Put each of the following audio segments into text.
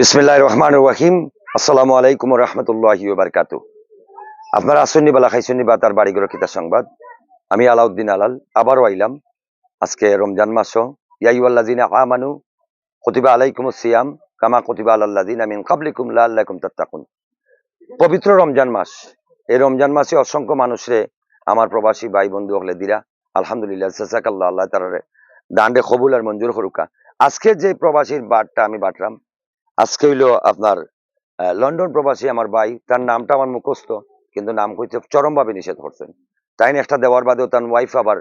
বিসমিল্লাহ রহমান রাহিম। আসসালামু আলাইকুম রহমতুল্লাহ বারকাত আপনারা আসন্নি বেলা, খাইসন্নি বা তার বাড়ি গড় কিতা সংবাদ। আমি আলাউদ্দিন আলাল, আবারও আইলাম। আজকে রমজান মাস ইয়াইওয়াল্লাজিনা আমানু কতিবা আলাইকুম সিয়াম কামা কতিবা আল্লাদিন আমিন কাবলিকুম লাল্লাকুম তাত্তাকুন। পবিত্র রমজান মাস। এই রমজান মাসে অসংখ্য মানুষরে, আমার প্রবাসী ভাই বন্ধু হলে দিরা, আলহামদুলিল্লাহ সাসাকাল্লাহ আল্লাহ তারারে দান্ডে কবুল আর মঞ্জুর হরুকা আজকে যে প্রবাসীর বারটা আমি বাটলাম আজকে হইল আপনার লন্ডন প্রবাসী আমার ভাই, তার নামটা আমার মুখস্থ, কিন্তু নাম কইতে চরমভাবে নিষেধ করছেন। তাই একটা দেওয়ার বাদেও তার ওয়াইফ আবার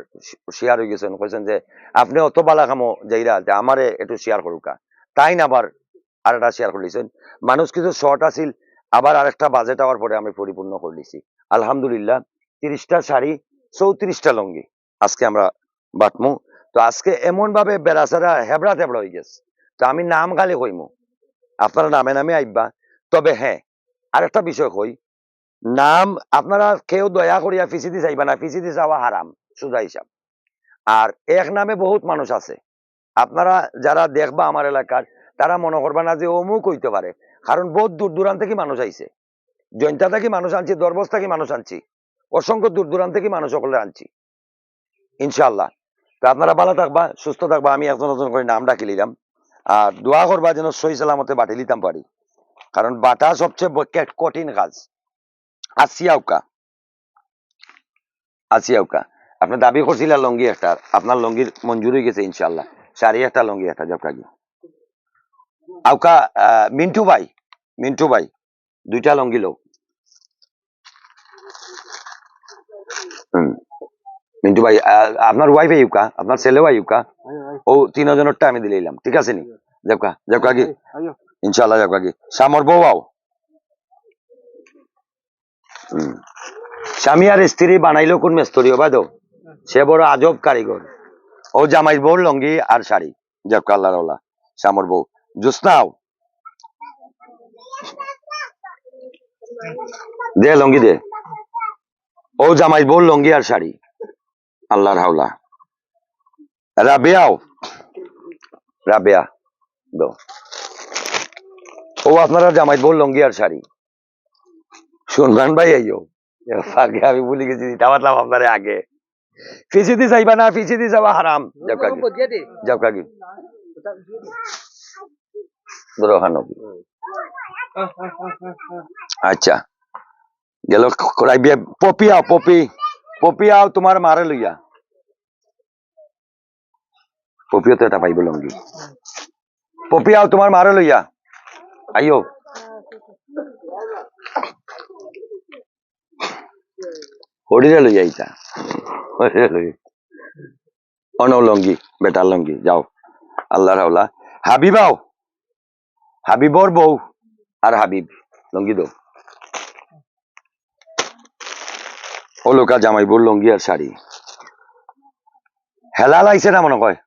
শেয়ার হয়ে গেছেন, কইছেন যে, আপনি অত বালা কামো যাইরা, যে আমারে একটু শেয়ার করুকা। তাই না আবার আর একটা শেয়ার করলিছেন মানুষ কিছু শর্ট আছিল, আবার আরেকটা বাজেট হওয়ার পরে আমি পরিপূর্ণ করলিছি আলহামদুলিল্লাহ, তিরিশটা শাড়ি, চৌত্রিশটা লঙ্গি আজকে আমরা বাটমু। তো আজকে এমন ভাবে বেড়াচারা হেবড়া তেবড়া হয়ে গেছে। তো আমি নাম খালি কইমু। আপনারা নামে নামে আইবা তবে হ্যাঁ আরেকটা বিষয় কই, নাম আপনারা কেউ দয়া করিয়া ফিসিদি চাইবা না ফিসিদি চাওয়া হারাম, সুজা হিসাব। আর এক নামে বহুত মানুষ আছে। আপনারা যারা দেখবা আমার এলাকার, তারা মনে করবা না যে অমুক হইতে পারে, কারণ বহুত দূর দূরান্ত থেকে মানুষ আইছে। জয়ন্তা থেকে মানুষ আনছি দরবস থেকে মানুষ আনছি, অসংখ্য দূর দূরান্ত থেকে মানুষ সকলে আনছি। ইনশাল্লাহ তো আপনারা ভালো থাকবা, সুস্থ থাকবা, আমি একজন একজন করে নাম ডাকি নিলাম। আর দোয়া করবা যেন সহি সালামতে বাটি লিতাম পারি। কারণ বাটা সবচেয়ে কঠিন কাজ। আসিয়াউকা। আসিয়াউকা। আপনি দাবি করছিলেন লঙ্গি একটা। আপনার লঙ্গির মঞ্জুর হয়ে গেছে ইনশাল্লাহ শাড়ি একটা, লঙ্গি একটা জবকা গিয়ে আউকা মিন্টু ভাই। মিন্টু ভাই, দুইটা লঙ্গি লো হুম। মিন্টু ভাই আপনার ওয়াইফ আইউকা আপনার ছেলেও আইউকা ও তিন তিনজনেরটা আমি দিলাম ঠিক আছে নি? জবকা জবকা গিয়ে ইনশাল্লাহ যাক বাকি সামর বউ আও স্বামী আর স্ত্রী বানাইলো কোন মেস্তরি বাদ সে বড় আজব কারিগর। ও জামাই বউ লঙ্গি আর শাড়ি। যাক আল্লাহ সামর বউ। জুসনাও দে লঙ্গি দে। ও জামাই বউ লঙ্গি আর শাড়ি। আল্লাহর হাওলা। রাবেয়াও রাবেয়া ও আপনারা জামাই বল লঙ্গি আর শাড়ি। শুনবেন ভাই আইও আগে আমি ভুলে গেছি দিতে পারলাম আপনারে আগে। ফিসিদি চাইবা না ফিসিদি যাওয়া হারাম। যাও কাকি। আচ্ছা। গেল করাই পপি আও, পপি। পপি আও তোমার মারে লইয়া পপিও তো এটা পাইব লঙ্গি পপি আও তোমার মারে লইয়া আইও হরিরে লই আইতা হরিরে লই অনলঙ্গি বেটার লঙ্গি যাও আল্লাহর হাওলা হাবিবাও হাবিবর বউ আর হাবিব লঙ্গি দো ও লোকা জামাই বউ লঙ্গি শাড়ি। হেলা লাইছে না মনে কয়?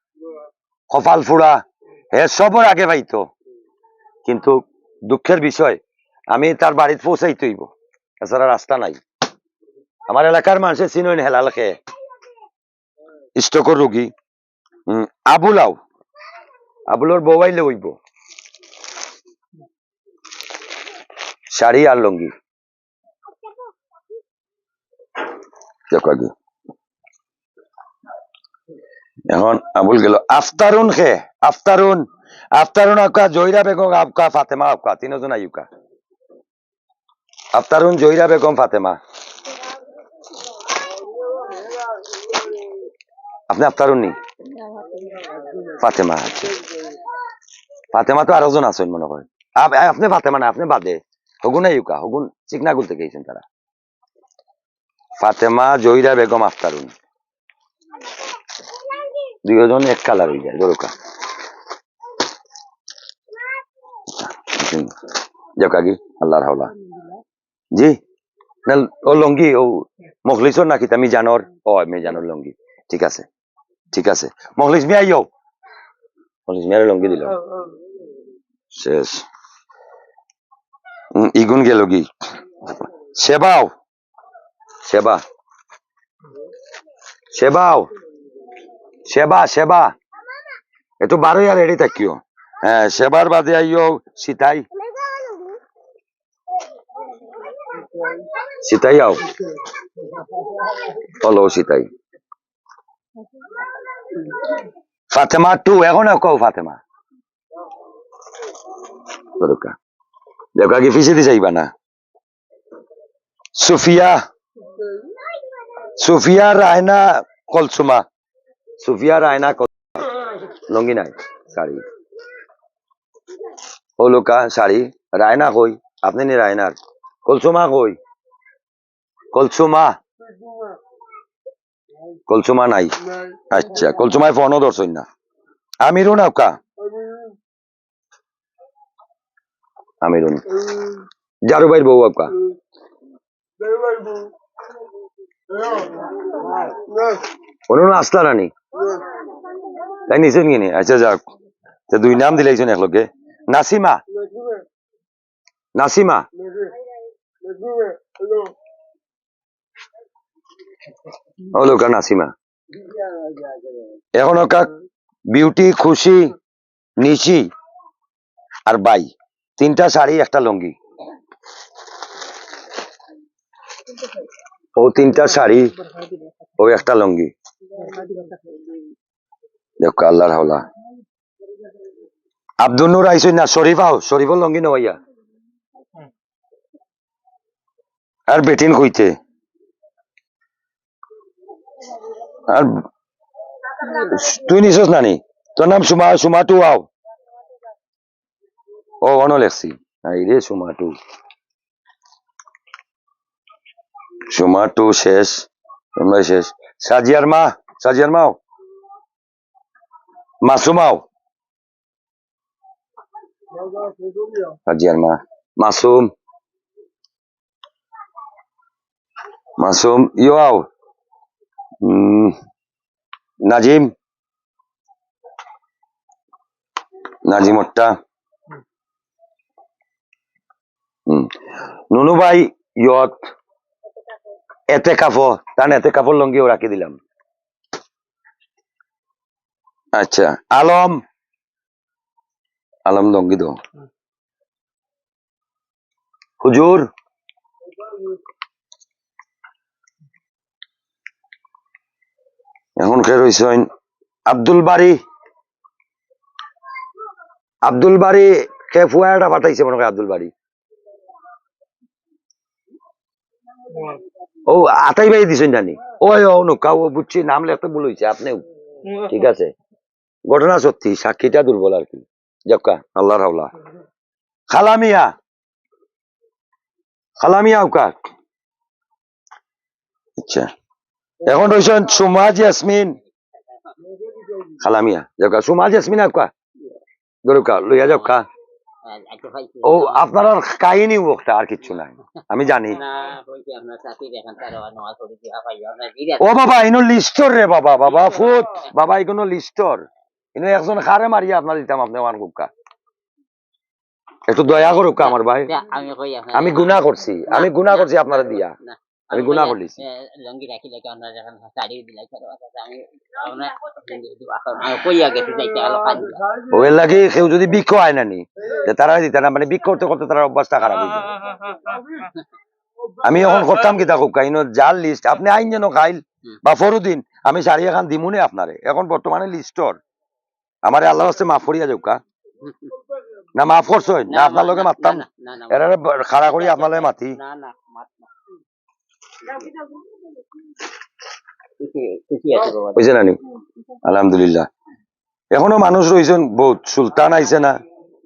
কপাল ফুড়া হে সবর আগে পাইতো। কিন্তু দুঃখের বিষয়, আমি তার বাড়িতে পৌঁছাইতে হইব। এছাড়া রাস্তা নাই। আমার এলাকার মানুষের চিনইন হেলাল খেয়ে স্টকর রোগী। আবুলাও আবুলোর বউয়াইলে হইব। শাড়ি আর লঙ্গি। আগে। এখন আবুল গেল, আফতারুন খে, আফতারুন আফতারুন আপকা জয়রা বেগম আপকা ফাতেমা আপকা তিনজন আইউকা আফতারুন জয়রা বেগম ফাতেমা আপনি আফতারুন নি? ফাতেমা আচ্ছা ফাতেমা তো আরেকজন আছেন মনে আপ- আপনি ফাতেমা না, আপনি বাদে। হগুন আইউকা হগুন চিকনাগুল থেকে গেছেন তারা। ফাতেমা জয়রা বেগম আফতারুন দুইজন এক কালার হয়ে যায় যাও কাকি আল্লাহর হাওলা। জি ও লঙ্গি ও মখলিসর নাকি? আমি জানর ও আমি জানর লঙ্গি। ঠিক আছে ঠিক আছে। মখলিস মিয়া আইও মখলিস মিয়ার লঙ্গি দিল। শেষ। ইগুন গেল কি? সেবাও। সেবা। সেবাও। সেবা সেবা। একটু বারোই আর রেডি থাকিও। হ্যাঁ সেবার বাদে আইও সীতাই। সীতাই আও। হলো সীতাই। ফাতেমা টু এখন কও ফাতেমা। দেখো আগে ফিসে দিয়ে যাইবা না? সুফিয়া। সুফিয়া রায়না কলসুমা সুফিয়া রায়না কলসুমা লঙ্গি নাই শাড়ি। ও লোকা শাড়ি। রায়না কই আপনি নি রায়নার কলসুমা কই। কলসুমা কলসুমা নাই। আচ্ছা কলসুমায় ফোনও ধরছই না। আমিরুন আপকা আমিরুন জারুবাইর বউ আপকা ওনার আসলা রানী তাই নিছেন কিনি আচ্ছা যাক। দুই নাম দিলাইছেন একলগে। নাসিমা। নাসিমা। ও লোকা নাসিমা। এখন ওকা বিউটি, খুশি, নিশি আর বাই। তিনটা শাড়ি, একটা লঙ্গি। ও তিনটা শাড়ি, ও একটা লঙ্গি। দেখো, আল্লাহর হাওলা। আব্দুল নূর আইসই না, শরীফ আও শরীফর লঙ্গি নইয়া আর বেটিন কইতে। আর তুই নিছস নানি? তোর নাম সুমা সুমা টু আও। ও অন লেখছি। এই রে সুমা টু সুমা টু শেষ তোমরা শেষ সাজিয়ার মা সাজিয়ার মাও মাসুমাও সাজিয়ার মা মাসুম মাসুম উম, নাজিম নাজিম ওট্টা হুম নুনু ভাই ইয়ত এতে কাফো তান এতে কাপড় লঙ্গিও রাখি দিলাম। আচ্ছা। আলম। আলম লঙ্গি দো হুজুর। এখন কে রইছেন আব্দুল বাড়ি আব্দুল বাড়ি কে ফুয়াটা পাঠাইছে মনে হয় আব্দুল বাড়ি ও আতাই ভাই দিছেন জানি। ওই, ও নৌকা, ও বুঝছি, নাম লেখতে ভুল হয়েছে আপনিও। ঠিক আছে। ঘটনা সত্যি, সাক্ষীটা দুর্বল আর কি। জক্কা আল্লাহর হাওলা। খালামিয়া খালামিয়া ওকা আচ্ছা। এখন রয়েছেন সুমাজ ইয়াসমিন। খালামিয়া জক্কা সুমাজ ইয়াসমিন আপকা দরুকা লইয়া জক্কা ও আপনার কাহিনী আর কিচ্ছু নাই। আমি জানি। ও বাবা ইনো লিস্টর রে বাবা বাবা ফুট। বাবা ইনো লিস্টর। ইনো একজন খারে মারিয়া আপনার দিতাম আপনি কুকা একটু দয়া করুক আমার ভাই। আমি গুনাহ করছি আমি গুনাহ করছি আপনারা দিয়া। আমি গুনাহ করলিছি লঙ্গি রাখি লাগে আপনার যখন শাড়ি দিলাই আচ্ছা আমি কইয়া গেছি যাইতে হলো কাজ ওর লাগে কেউ যদি বিক্ষ হয় না নি তারা দিতে না মানে বিক্ষ করতে করতে তার অভ্যাসটা খারাপ হয়ে আমি এখন করতাম কি থাকুক কাইনো যার লিস্ট আপনি আইন যেন খাইল বা ফরুদিন আমি শাড়ি এখন দিমুনে আপনারে। এখন বর্তমানে লিস্টর। আমারে আল্লাহ হস্তে মাফ করিয়া যাও কা না মাফ করছই না আপনার লগে মারতাম। না না না এরা খাড়া করি আপনার লগে মাতি। বুঝছে নানি আলহামদুলিল্লাহ। এখনও মানুষ রয়েছেন বহুত। সুলতান আইছে না?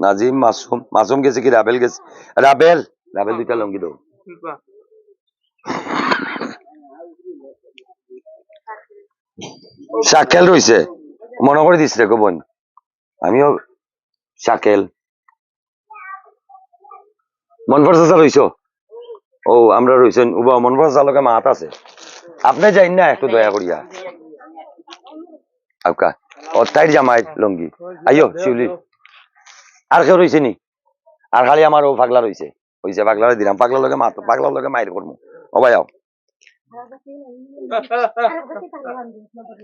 নাজিম, মাসুম। মাসুম গেছে কি? রাবেল গেছে। রাবেল? রাবেল দুইটা লঙ্গি দাও। শাকেল রইছে। মনে করে দিস রে বোন আমিও শাকেল। মনফর চাচা রইছ? ও, আমরা রইছেন উবা চাচার লগে মাত আছে। আপনি যাই না একটু দয়া করিয়া। আপকা ও তাইর জামাই লঙ্গি। আইও শিউলি। আর কেউ রইছে নি? আর খালি আমার ও পাগলা রইছে হইছে পাগলা দিলাম। পাগলার লগে মাত পাগলার লগে মাইর করব ও ভাই, আও।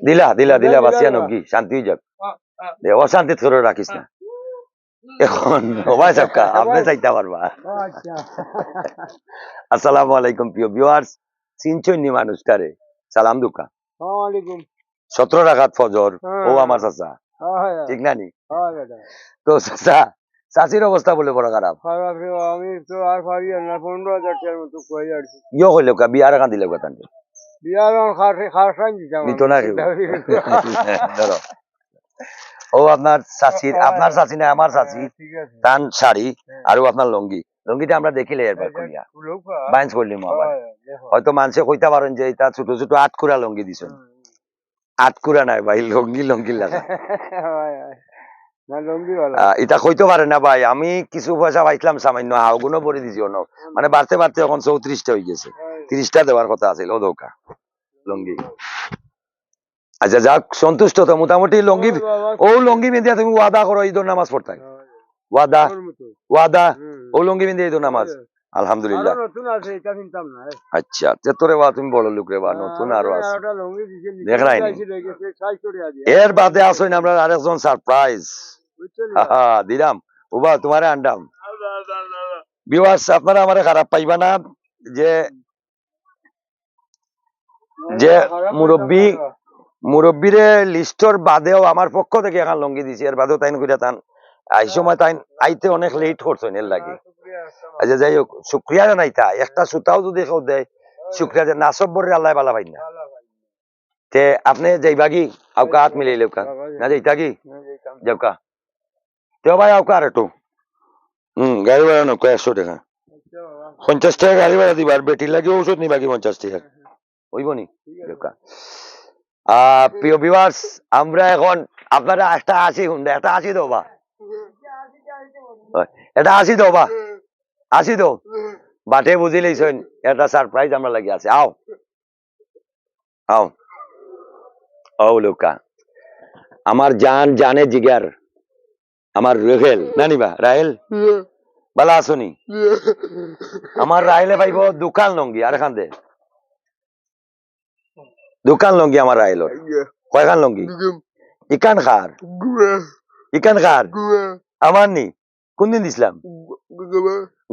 দিলা দিলা দিলা বাসিয়া নগি শান্তি যাক। দে অশান্তি করে রাখিস না। এখন ওবাই সাবকা আপনি চাইতে পারবা। আচ্ছা। আসসালামু আলাইকুম প্রিয় ভিউয়ার্স চিনচন্নি মানুষটারে সালাম দুকা। সালাম আলাইকুম সতেরো রাখাত ফজর। ও হ্যাঁ। আমার চাচা। হ্যাঁ ঠিক না নি? হ্যাঁ তো চাচা অবস্থা বলে বড় খারাপ। আমি তো আর পারি না পনেরো হাজার টাকার মতো আর ইয়ে কা বিয়ার কান দিলে কথা বিয়ার দিতাম ধরো। ও আপনার চাচির আপনার চাচি না আমার চাচি। ঠিক আছে। তান শাড়ি আর ও আপনার লঙ্গি। লঙ্গিটা আমরা দেখিলে এরবার করিয়া বাইন্স করলিম আবার। হয়তো মানুষে কইতে পারেন যে এটা ছোট ছোট আটকুরা লঙ্গি দিছেন। আটকুরা নাই ভাই লঙ্গি লঙ্গি লাগা। হয়, হয়। না এটা কইতে পারে ভাই আমি কিছু পয়সা পাইছিলাম সামান্য হাওগুনো ভরে দিছি অন্য। মানে বাড়তে বাড়তে এখন চৌত্রিশটা হয়ে গেছে। তিরিশটা দেওয়ার কথা আছিল ও দৌকা লঙ্গি। আচ্ছা যাক সন্তুষ্ট তো মোটামুটি লঙ্গি ও লঙ্গি বেঁধে তুমি ওয়াদা করো ঈদর নামাজ পড়তে। ওয়াদা ওয়াদা ও লঙ্গি বেঁধে ঈদর নামাজ। আলহামদুলিল্লাহ। না আচ্ছা তে তোরে বা তুমি বড় লোক রে বা নতুন আরও আছে। একটা লঙ্গি দিছে দেখ নাই নি? সাইজ করে দিয়ে এর বাদে আসইন আমরা আরেকজন সারপ্রাইজ বুঝছেন দিলাম। তোমারে আন্ডাম। আপনারা আমারে খারাপ পাইবা না যে যে মুরব্বি মুরব্বীরে লিস্টর বাদেও আমার পক্ষ থেকে এখন লঙ্গি দিছি। এর বাদেও তাইন কইরা তান। এই সময় তাইন আইতে অনেক লেট করছেন এর লাগে। আচ্ছা যাই হোক, শুক্রিয়া জানাইতা একটা সুতাও যদি কেউ দেয়, শুক্রিয়া যে নাসব বরে আল্লাহ বালা পাই না। তে, আপনি যাইবা কি? আউকা হাত মিলাই লেউকা না, যাইতা কি? যাওকা তেও ভাই, আউকা আর একটু। হম গাড়ি ভাড়া নো একশো টাকা? পঞ্চাশ টাকা গাড়ি ভাড়া দিবা। আর বেটির লাগে ওষুধ নিবা কি পঞ্চাশ টাকা? হইব নি? প্রিয় ভিউয়ার্স আমরা এখন আপনারা একটা আশি হুন্ডা একটা আশি দাও বা। এটা আশি দাও বা। আশি দাও। বাটে বুঝি লইছেন এটা সারপ্রাইজ আমরা লাগি আছে। আও। আও। আও লোকা। আমার জান জানে জিগার। আমার রেহেল। নানিবা রাহেল? বালা আসনি। আমার রাহেলে পাইব দোকান লঙ্গি আর এখান দে। দোকান লঙ্গি আমার রাহেলর কয়খান লঙ্গি? ইকান খার। ইকান খার? আমার নি। কোনদিন দিছিলাম?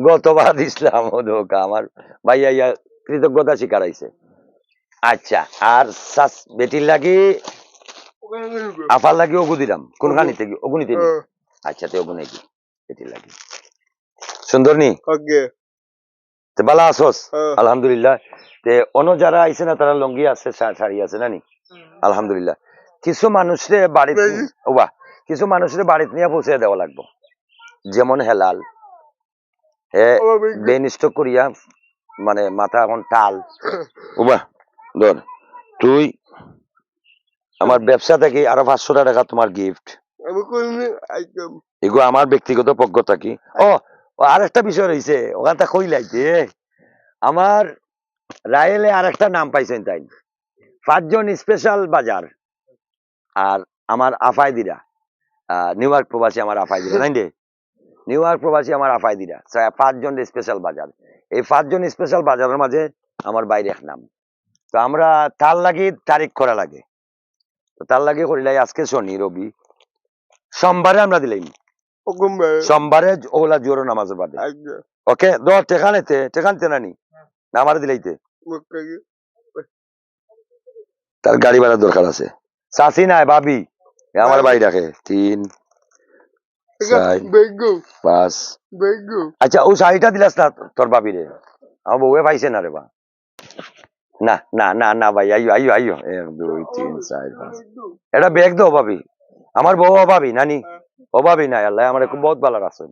গতবার। দিছিলাম ধোকা। আমার ভাইয়া ইয়া কৃতজ্ঞতা স্বীকার আইছে আচ্ছা আর সাস বেটির লাগি আফার লাগি ওগু দিলাম। কোনখানি থেকে? ওগু নিতে নি? আচ্ছা তে ওগু নাকি বেটির লাগি। সুন্দর নি? তে বালা আসোস আলহামদুলিল্লাহ। তে অন্য যারা আইছে না তারা লঙ্গি আছে শাড়ি আছে নানি আলহামদুলিল্লাহ। কিছু মানুষরে বাড়িতে ওবা কিছু মানুষরে বাড়িতে নিয়ে পৌঁছে দেওয়া লাগবো। যেমন হেলাল। হে করিয়া মানে মাথা এখন টাল। ওবা ধর তুই আমার ব্যবসা থেকে আরও পাঁচশো টাকা তোমার গিফট এগুলো আমার ব্যক্তিগত পক্ষ থাকি। ও, আর একটা বিষয় রয়েছে ওখানটা কইলাইতে আমার রায়েলে আর একটা নাম পাইছেন তাই। পাঁচজন স্পেশাল বাজার আর আমার আফাইদিরা আহ, নিউ ইয়র্ক প্রবাসী আমার আফাইদিরা নাই রে নিউ ইয়র্ক প্রবাসী আমার আফাইদিরা ছা- পাঁচজন স্পেশাল বাজার। এই পাঁচজন স্পেশাল বাজারের মাঝে আমার বাইরে এক নাম। তো আমরা তার লাগি তারিখ করা লাগে। তার লাগে করিলাই আজকে শনি রবি। সোমবারে আমরা দিলাম। সোমবারে ওলা জোরো নামাজের বাদে ওকে দ টেকানেতে টেকানতে নানি দিলাইতে তার গাড়ি দরকার আছে চাষি নাই ভাবি আমার বাড়ি রাখে তিন পাঁচ আচ্ছা ও শাড়িটা দিলাস না তোর ভাবি রে আমার বউয়ে পাইছে না রে বা না না না না ভাই আইও আইও আইও এক দুই তিন চার পাঁচ এটা ব্যাগ দো ভাবি আমার বউ অভাবী নানি অভাবী নাই আল্লাহ আমার খুব বহুত ভালো রাখছেন।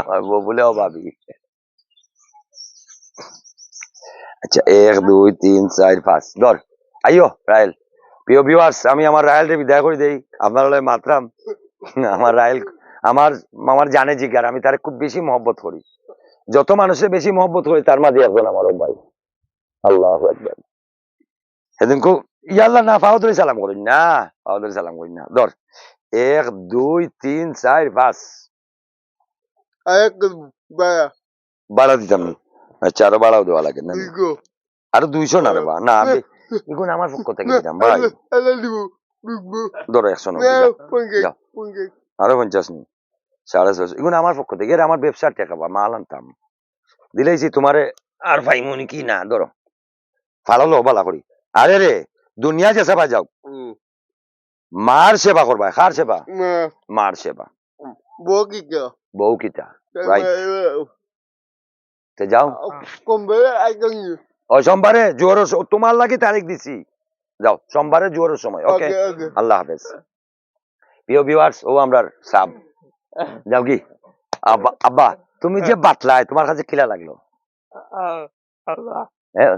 আমার বউ বলে অভাবী আচ্ছা এক দুই তিন চার পাঁচ ধর। আইও রায়েল প্রিয় ভিউয়ার্স আমি আমার রায়েলকে বিদায় করে দেই। আপনার হলে মাত্রাম। আমার রায়েল আমার আমার জানে জিগার আমি তার খুব বেশি মহব্বত করি। যত মানুষের বেশি মহব্বত করি তার মাঝে একজন আমার ভাই। আল্লাহ একবার সেদিন খুব ইয়াল্লা না পাও ধরে সালাম করিন না পাও ধরে সালাম করিন না ধর এক দুই তিন চার পাঁচ বাড়া দিতাম আচ্ছা আরও বাড়াও দেওয়া লাগে না আরও দুইশো না রে বা না আমি এগুলো আমার পক্ষ থেকে দিতাম ভাই ধরো একশো। আরও পঞ্চাশ নি সাড়ে ছশো এগুলো আমার পক্ষ থেকে এর আমার ব্যবসার টাকা বা মাল আনতাম দিলেইছি তোমারে আর ভাইমনি কি না ধরো ফালালো বালা করি আরে রে দুনিয়া যে সেবা যাও। মার সেবা করবা কার সেবা? মার সেবা। বউ. তে? যাও। ও সোমবারে জোয়ারের তোমার লাগি তারিখ দিছি। যাও সোমবারে জোয়ারের সময় ওকে আল্লাহ হাফেজ। প্রিয় ভিউয়ার্স ও আমরা সাব। যাও কি? আব্বা আব্বা তুমি যে বাতলায় তোমার কাছে কিলা লাগল। হ্যাঁ?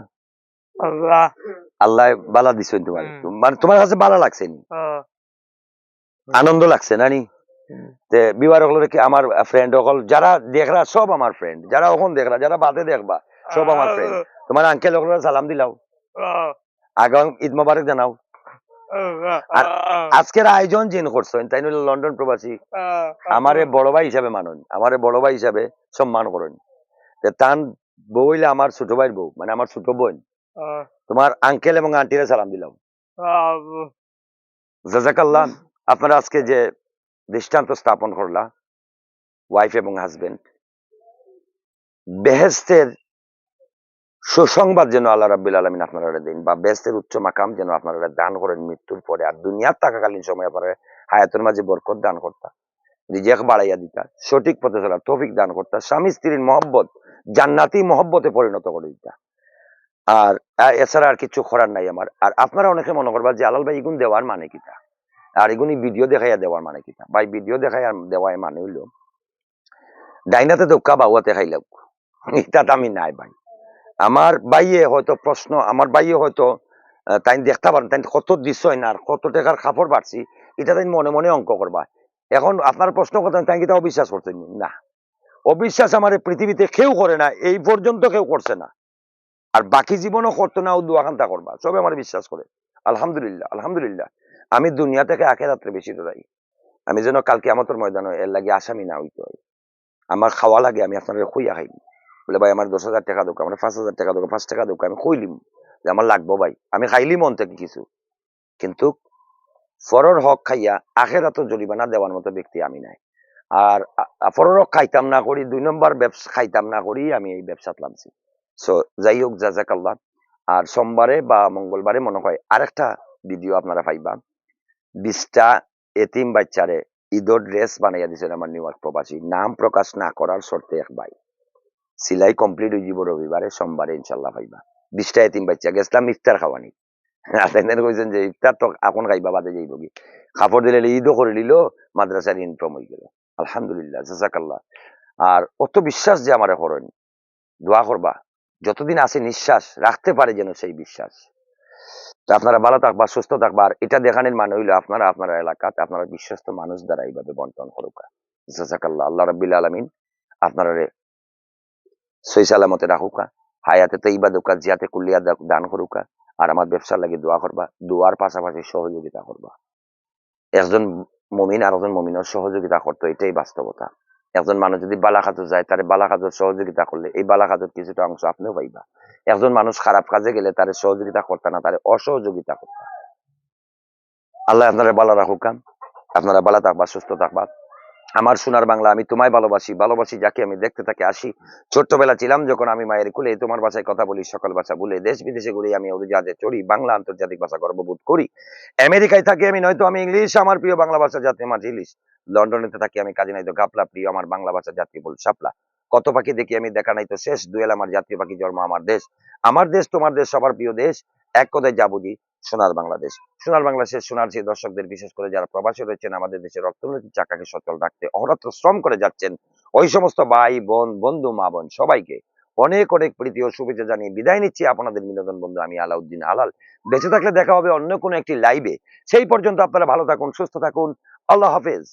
আল্লাহ। বালা দিছেন তোমার মানে তোমার কাছে বালা লাগছে নি? আনন্দ লাগছে নানি বিবার হল কি আমার ফ্রেন্ড সকল যারা দেখরা সব আমার ফ্রেন্ড যারা ওখান দেখরা যারা বাদে দেখবা সব আমার ফ্রেন্ড তোমার আঙ্কেল সকল সালাম দিলাও। আগাম ঈদ মোবারক জানাও। আর আজকের আয়োজন জিন করছেন তাই নইলে লন্ডন প্রবাসী আমারে বড় ভাই হিসাবে মানুন আমারে বড় ভাই হিসাবে সম্মান করেন। তান বউ হইলে আমার ছোট ভাইয়ের বউ মানে আমার ছোট বোন। তোমার আঙ্কেল এবং আন্টিরা সালাম দিলাম। জাজাকাল্লাহ আপনারা আজকে যে দৃষ্টান্ত স্থাপন করলা ওয়াইফ এবং হাজবেন্ড বেহেস্তের সুসংবাদ যেন আল্লাহ রাব্বিল আলমিন আপনারা দিন বা বেহেস্তের উচ্চ মাকাম যেন আপনারা দান করেন মৃত্যুর পরে আর দুনিয়ার থাকাকালীন সময় আপনারা হায়াতের মাঝে বরকত দান করতা নিজেক বাড়াইয়া দিতা সঠিক পথে চলা তৌফিক দান করতা স্বামী স্ত্রীর মহব্বত জান্নাতি মহব্বতে পরিণত করে দিতা। আর এছাড়া আর কিছু করার নাই আমার। আর আপনারা অনেকে মনে করবা যে, আলাল ভাই, এগুন দেওয়ার মানে কিতা আর এগুনি ভিডিও দেখাইয়া দেওয়ার মানে কিতা ভাই, ভিডিও দেখাইয়া দেওয়ার মানে হইল, ডাইনাতে দোকা বাউয়াতে খাইলাম। এটা আমি নাই ভাই। আমার বাইয়ে হয়তো প্রশ্ন, আমার বাইয়ে হয়তো তাই দেখতে পারেন তাই কত দিছই না, আর কত টাকার কাপড় বাড়ছি এটা তাই মনে মনে অঙ্ক করবা। এখন আপনার প্রশ্ন করতেন তাই কিটা অবিশ্বাস করতেন না। অবিশ্বাস আমার পৃথিবীতে কেউ করে না, এই পর্যন্ত কেউ করছে না। আর বাকি জীবনও করতো না, ও দুয়াকান্তা করবা। সবে আমার বিশ্বাস করে। আলহামদুলিল্লাহ আলহামদুলিল্লাহ। আমি দুনিয়া থেকে আখের রাত্রে বেশি দৌড়াই আমি যেন কালকে আমাদের ময়দানে এর লাগে আসামি না হইতে হয়। আমার খাওয়া লাগে আমি আপনার খুইয়া খাই বলে, ভাই, আমার দশ হাজার টাকা দোক আমার পাঁচ হাজার টাকা দোক পাঁচ টাকা দোক আমি কইলিম যে আমার লাগবো ভাই, আমি খাইলি মন থেকে কিছু। কিন্তু ফরর হক খাইয়া আখেরাত জরিমানা দেওয়ার মতো ব্যক্তি আমি নাই। আর ফরর হক খাইতাম না করি, দুই নম্বর ব্যবসা, খাইতাম না করি আমি এই ব্যবসাত লামছি সো যাই হোক জাজাকাল্লাহ আর সোমবারে বা মঙ্গলবারে মনে হয় আরেকটা ভিডিও আপনারা পাইবা। বিশটা এতিম বাচ্চারে ঈদর ড্রেস বানাইয়া দিছেন আমার নিউ ইয়র্ক প্রবাসী। নাম প্রকাশ না করার শর্তে এক ভাই। সিলাই কমপ্লিট হয়ে যাব রবিবারে, সোমবারে ইনশাল্লাহ পাইবা। বিশটা এতিম বাচ্চা, গেছিলাম ইফতার খাওয়ানি। আতেন কইছেন যে, ইফতার তো এখন খাইবা, বাদে যাইব কি? কাপড় দিলে ঈদও করে নিল, মাদ্রাসার ইনফর্ম হয়ে গেল। আলহামদুলিল্লাহ জাজাকাল্লাহ আর অত বিশ্বাস যে আমার করেন, দোয়া করবা। যতদিন আছে নিঃশ্বাস, রাখতে পারে যেন সেই বিশ্বাস। তো আপনারা ভালো থাকবা, সুস্থ থাকবা, আর এটা দেখানোর মানে হইল আপনারা, আপনার এলাকাতে আপনারা বিশ্বস্ত মানুষ দ্বারা এইভাবে বন্টন করুক। জাজাকাল্লাহ, আল্লাহ রাব্বিল আলামিন আপনারা সই সালামতে রাখুকা। হায়াতে তো ইবা দোকা, জিয়াতে কুলিয়া দা- দান করুকা। আর আমার ব্যবসার লাগে দোয়া করবা। দোয়ার পাশাপাশি সহযোগিতা করবা। একজন মমিন আর একজন মমিনের সহযোগিতা করতো এটাই বাস্তবতা। একজন মানুষ যদি বালাখাতুর যায়, তার বালাখাতুর সহযোগিতা করলে এই বালাখাতুর কিছুটা অংশ আপনিও পাইবা। একজন মানুষ খারাপ কাজে গেলে তার সহযোগিতা করতে না, তার অসহযোগিতা করতে। আল্লাহ আপনারা বালা রাখুক আপনারা বালা থাকবা, সুস্থ থাকবা। আমার সোনার বাংলা আমি তোমায় ভালোবাসি ভালোবাসি যাকে আমি দেখতে থাকি, আসি। ছোট্টবেলা ছিলাম যখন আমি মায়ের কুলে, তোমার ভাষায় কথা বলি, সকল ভাষা বলে দেশ বিদেশে ঘুরি আমি উড়োজাহাজে চড়ি, বাংলা আন্তর্জাতিক ভাষা গর্ববোধ করি। আমেরিকায় থাকি আমি, নয়তো আমি ইংলিশ, আমার প্রিয় বাংলা ভাষা জাতীয় মাঝে ইলিশ। লন্ডনেতে থাকি আমি, কাজে নাই তো গাপলা প্রিয় আমার বাংলা ভাষা জাতীয় বল সাপলা কত পাখি দেখি আমি, দেখা নাই তো শেষ, দুয়েল আমার জাতীয় পাখি জন্ম আমার দেশ। আমার দেশ, তোমার দেশ, সবার প্রিয় দেশ। এক কথায় যা বুঝি সোনার বাংলাদেশ। সোনার বাংলাদেশের সোনার যে দর্শকদের বিশেষ করে যারা প্রবাসী রয়েছেন, আমাদের দেশের অর্থনৈতিক চাকাকে সচল রাখতে অহরাত্র শ্রম করে যাচ্ছেন, ওই সমস্ত ভাই, বোন, বন্ধু, মা, বোন, সবাইকে অনেক অনেক প্রীতি ও শুভেচ্ছা জানিয়ে বিদায় নিচ্ছি আপনাদের বিনোদন বন্ধু আমি আলাউদ্দিন আলাল। বেঁচে থাকলে দেখা হবে অন্য কোনো একটি লাইভে সেই পর্যন্ত আপনারা ভালো থাকুন, সুস্থ থাকুন। আল্লাহ হাফেজ।